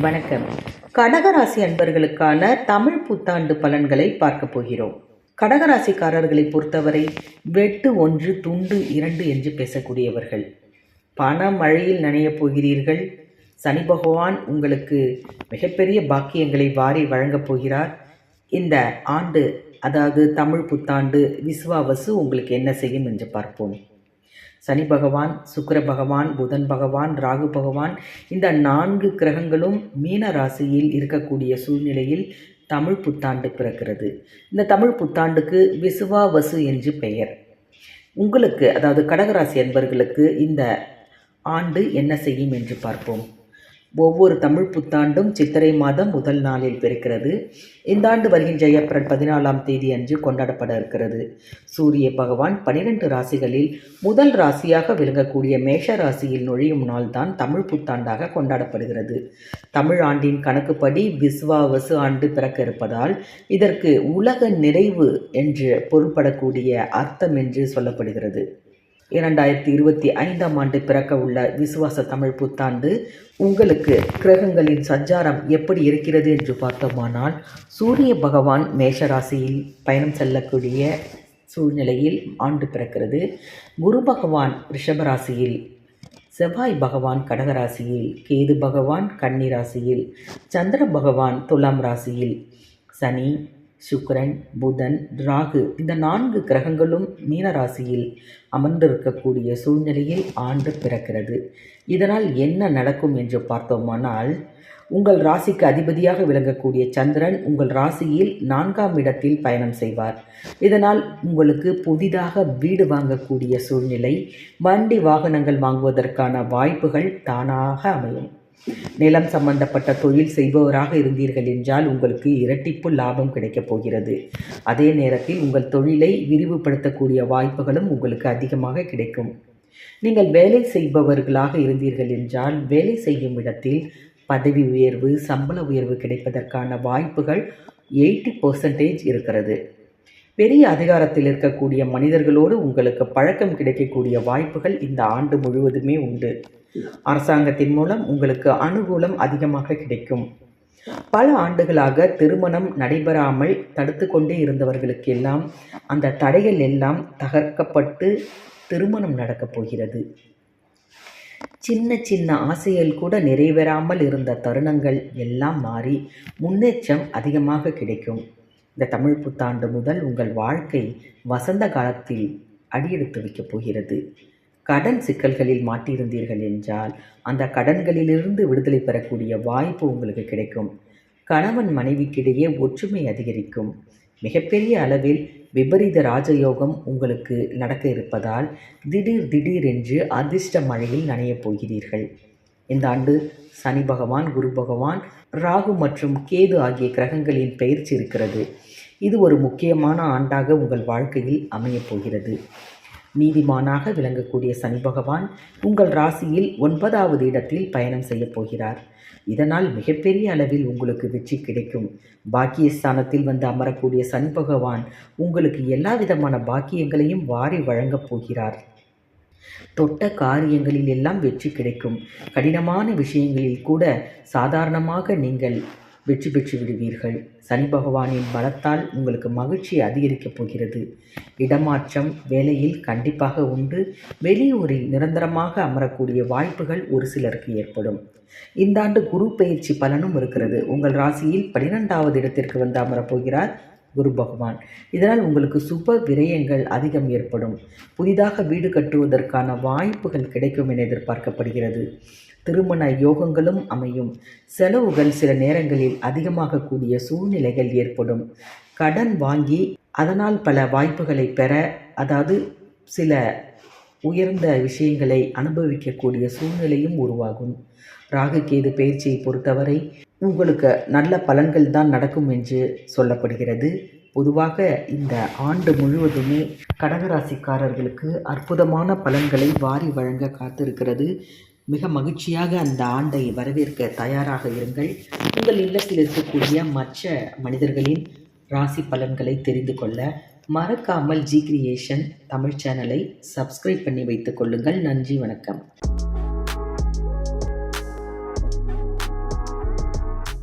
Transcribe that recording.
வணக்கம். கடகராசி அன்பர்களுக்கான தமிழ் புத்தாண்டு பலன்களை பார்க்க போகிறோம். கடகராசிக்காரர்களை பொறுத்தவரை வெட்டு ஒன்று துண்டு இரண்டு என்று பேசக்கூடியவர்கள். பண மழையில் நனையப் போகிறீர்கள். சனி பகவான் உங்களுக்கு மிகப்பெரிய பாக்கியங்களை வாரி வழங்கப் போகிறார். இந்த ஆண்டு அதாவது தமிழ் புத்தாண்டு விசுவாவசு உங்களுக்கு என்ன செய்யும் என்று பார்ப்போம். சனி பகவான் சுக்கர பகவான் புதன் பகவான் ராகு பகவான் இந்த நான்கு கிரகங்களும் மீன ராசியில் இருக்கக்கூடிய சூழ்நிலையில் தமிழ் புத்தாண்டு பிறக்கிறது. இந்த தமிழ் புத்தாண்டுக்கு விசுவாவசு என்று பெயர். உங்களுக்கு அதாவது கடகராசி அன்பர்களுக்கு இந்த ஆண்டு என்ன செய்யும் என்று பார்ப்போம். ஒவ்வொரு தமிழ் புத்தாண்டும் சித்திரை மாதம் முதல் நாளில் பிறக்கிறது. இந்த ஆண்டு வருகின்ற ஏப்ரல் பதினாலாம் தேதி அன்று கொண்டாடப்பட இருக்கிறது. சூரிய பகவான் பனிரெண்டு ராசிகளில் முதல் ராசியாக விளங்கக்கூடிய மேஷ ராசியில் நுழையும் நாள் தான் தமிழ் புத்தாண்டாக கொண்டாடப்படுகிறது. தமிழ் ஆண்டின் கணக்குப்படி விஸ்வாவசு ஆண்டு பிறக்க இருப்பதால் இதற்கு உலக நிறைவு என்று பொருள்படக்கூடிய அர்த்தம் என்று சொல்லப்படுகிறது. இரண்டாயிரத்தி இருபத்தி ஐந்தாம் ஆண்டு பிறக்க உள்ள விசுவாச தமிழ் புத்தாண்டு உங்களுக்கு கிரகங்களின் சஞ்சாரம் எப்படி இருக்கிறது என்று பார்த்தோமானால் சூரிய பகவான் மேஷராசியில் பயணம் செல்லக்கூடிய சூழ்நிலையில் ஆண்டு பிறக்கிறது. குரு பகவான் ரிஷபராசியில் செவ்வாய் பகவான் கடகராசியில் கேது பகவான் கன்னிராசியில் சந்திர பகவான் துலாம் ராசியில் சனி சுக்கரன் புதன் ராகு இந்த நான்கு கிரகங்களும் மீனராசியில் அமர்ந்திருக்கக்கூடிய சூழ்நிலையில் ஆண்டு பிறக்கிறது. இதனால் என்ன நடக்கும் என்று பார்த்தோமானால் உங்கள் ராசிக்கு அதிபதியாக விளங்கக்கூடிய சந்திரன் உங்கள் ராசியில் நான்காம் இடத்தில் பயணம் செய்வார். இதனால் உங்களுக்கு புதிதாக வீடு வாங்கக்கூடிய சூழ்நிலை வண்டி வாகனங்கள் வாங்குவதற்கான வாய்ப்புகள் தானாக அமையும். நிலம் சம்பந்தப்பட்ட தொழில் செய்பவராக இருந்தீர்கள் என்றால் உங்களுக்கு இரட்டிப்பு லாபம் கிடைக்கப் போகிறது. அதே நேரத்தில் உங்கள் தொழிலை விரிவுபடுத்தக்கூடிய வாய்ப்புகளும் உங்களுக்கு அதிகமாக கிடைக்கும். நீங்கள் வேலை செய்பவர்களாக இருந்தீர்கள் என்றால் வேலை செய்யும் இடத்தில் பதவி உயர்வு சம்பள உயர்வு கிடைப்பதற்கான வாய்ப்புகள் எயிட்டி பர்சன்டேஜ் இருக்கிறது. பெரிய அதிகாரத்தில் இருக்கக்கூடிய மனிதர்களோடு உங்களுக்கு பழக்கம் கிடைக்கக்கூடிய வாய்ப்புகள் இந்த ஆண்டு முழுவதுமே உண்டு. அரசாங்கத்தின் மூலம் உங்களுக்கு அனுகூலம் அதிகமாக கிடைக்கும். பல ஆண்டுகளாக திருமணம் நடைபெறாமல் தடுத்து கொண்டே இருந்தவர்களுக்கெல்லாம் அந்த தடைகள் எல்லாம் தகர்க்கப்பட்டு திருமணம் நடக்கப் போகிறது. சின்ன சின்ன ஆசைகள் கூட நிறைவேறாமல் இருந்த தருணங்கள் எல்லாம் மாறி முன்னேற்றம் அதிகமாக கிடைக்கும். இந்த தமிழ் புத்தாண்டு முதல் உங்கள் வாழ்க்கை வசந்த காலத்தில் அடியெடுத்து வைக்கப் போகிறது. கடன் சிக்கல்களில் மாட்டியிருந்தீர்கள் என்றால் அந்த கடன்களிலிருந்து விடுதலை பெறக்கூடிய வாய்ப்பு உங்களுக்கு கிடைக்கும். கணவன் மனைவிக்கிடையே ஒற்றுமை அதிகரிக்கும். மிகப்பெரிய அளவில் விபரீத ராஜயோகம் உங்களுக்கு நடக்க இருப்பதால் திடீர் திடீரென்று அதிர்ஷ்ட மழையில் நனையப் போகிறீர்கள். இந்த ஆண்டு சனி பகவான் குரு பகவான் ராகு மற்றும் கேது ஆகிய கிரகங்களின் பயிற்சி இருக்கிறது. இது ஒரு முக்கியமான ஆண்டாக உங்கள் வாழ்க்கையில் அமையப் போகிறது. நீதிமானாக விளங்கக்கூடிய சனி பகவான் உங்கள் ராசியில் ஒன்பதாவது இடத்தில் பயணம் செய்யப் போகிறார். இதனால் மிகப்பெரிய அளவில் உங்களுக்கு வெற்றி கிடைக்கும். பாக்கிய ஸ்தானத்தில் வந்து அமரக்கூடிய சனி பகவான் உங்களுக்கு எல்லா விதமான பாக்கியங்களையும் வாரி வழங்கப் போகிறார். தொட்ட காரியங்களில் எல்லாம் வெற்றி கிடைக்கும். கடினமான விஷயங்களில் கூட சாதாரணமாக நீங்கள் வெற்றி பெற்று விடுவீர்கள். சனி பகவானின் பலத்தால் உங்களுக்கு மகிழ்ச்சி அதிகரிக்கப் போகிறது. இடமாற்றம் வேலையில் கண்டிப்பாக உண்டு. வெளியூரில் நிரந்தரமாக அமரக்கூடிய வாய்ப்புகள் ஒரு சிலருக்கு ஏற்படும். இந்த ஆண்டு குரு பயிற்சி பலனும் இருக்கிறது. உங்கள் ராசியில் பனிரெண்டாவது இடத்திற்கு வந்து அமரப்போகிறார் குரு பகவான். இதனால் உங்களுக்கு சுப விரயங்கள் அதிகம் ஏற்படும். புதிதாக வீடு கட்டுவதற்கான வாய்ப்புகள் கிடைக்கும் என எதிர்பார்க்கப்படுகிறது. திருமண யோகங்களும் அமையும். செலவுகள் சில நேரங்களில் அதிகமாகக்கூடிய சூழ்நிலைகள் ஏற்படும். கடன் வாங்கி அதனால் பல வாய்ப்புகளை பெற அதாவது சில உயர்ந்த விஷயங்களை அனுபவிக்கக்கூடிய சூழ்நிலையும் உருவாகும். ராகு கேது பயிற்சியை பொறுத்தவரை உங்களுக்கு நல்ல பலன்கள் தான் நடக்கும் என்று சொல்லப்படுகிறது. பொதுவாக இந்த ஆண்டு முழுவதுமே கடகராசிக்காரர்களுக்கு அற்புதமான பலன்களை வாரி வழங்க காத்திருக்கிறது. மிக மகிழ்ச்சியாக அந்த ஆண்டை வரவேற்க தயாராக இருங்கள். உங்கள் இல்லத்தில் இருக்கக்கூடிய மற்ற மனிதர்களின் ராசி பலன்களை தெரிந்து கொள்ள மறக்காமல் ஜி கிரியேஷன் தமிழ் சேனலை சப்ஸ்கிரைப் பண்ணி வைத்துக் கொள்ளுங்கள். நன்றி வணக்கம்.